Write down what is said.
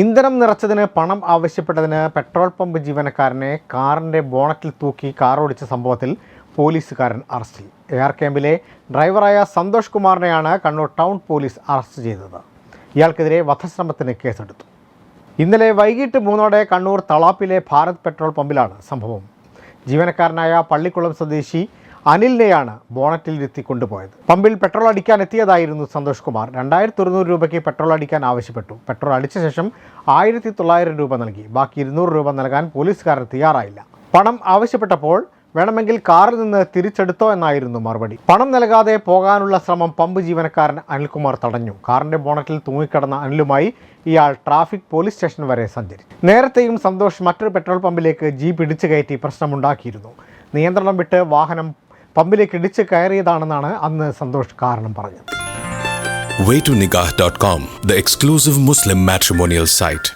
ഇന്ധനം നിറച്ചതിന് പണം ആവശ്യപ്പെട്ടതിന് petrol pump ജീവനക്കാരനെ കാറിന്റെ ബോണറ്റിൽ തൂക്കി കാർ ഓടിച്ച സംഭവത്തിൽ പോലീസുകാരൻ അറസ്റ്റിൽ എയർ ക്യാമ്പിലെ ഡ്രൈവറായ സന്തോഷ് കുമാറിനെയാണ് കണ്ണൂർ ടൗൺ പോലീസ് അറസ്റ്റ് ചെയ്തത്. ഇയാൾക്കെതിരെ വധശ്രമത്തിന് കേസെടുത്തു. ഇന്നലെ വൈകിട്ട് മൂന്നോടെ കണ്ണൂർ തളാപ്പിലെ ഭാരത് പെട്രോൾ പമ്പിലാണ് സംഭവം. ജീവനക്കാരനായ പള്ളിക്കുളം സ്വദേശി അനിലിനെയാണ് ബോണറ്റിലിരുത്തി കൊണ്ടുപോയത് പമ്പിൽ പെട്രോൾ അടിക്കാൻ എത്തിയതായിരുന്നു സന്തോഷ് കുമാർ. രണ്ടായിരത്തി ഒരുന്നൂറ് രൂപയ്ക്ക് പെട്രോൾ അടിക്കാൻ ആവശ്യപ്പെട്ടു. പെട്രോൾ അടിച്ച ശേഷം ആയിരത്തി തൊള്ളായിരം രൂപ നൽകി. ബാക്കി ഇരുന്നൂറ് രൂപ നൽകാൻ പോലീസുകാരൻ തയ്യാറായില്ല. പണം ആവശ്യപ്പെട്ടപ്പോൾ വേണമെങ്കിൽ കാറിൽ നിന്ന് തിരിച്ചെടുത്തോ എന്നായിരുന്നു മറുപടി. പണം നൽകാതെ പോകാനുള്ള ശ്രമം പമ്പ് ജീവനക്കാരൻ അനിൽകുമാർ തടഞ്ഞു. കാറിന്റെ ബോണറ്റിൽ തൂങ്ങിക്കിടന്ന അനിലുമായി ഇയാൾ ട്രാഫിക് പോലീസ് സ്റ്റേഷൻ വരെ സഞ്ചരിച്ചു. നേരത്തെയും സന്തോഷ് മറ്റൊരു പെട്രോൾ പമ്പിലേക്ക് ജീപ്പ് ഇടിച്ചു കയറ്റി പ്രശ്നമുണ്ടാക്കിയിരുന്നു. നിയന്ത്രണം വിട്ട് വാഹനം പമ്പിലേക്ക് ഇടിച്ച് കയറിയതാണെന്നാണ് അന്ന് സന്തോഷ് കാരണം പറഞ്ഞത് waytonikah.com, the exclusive Muslim matrimonial site.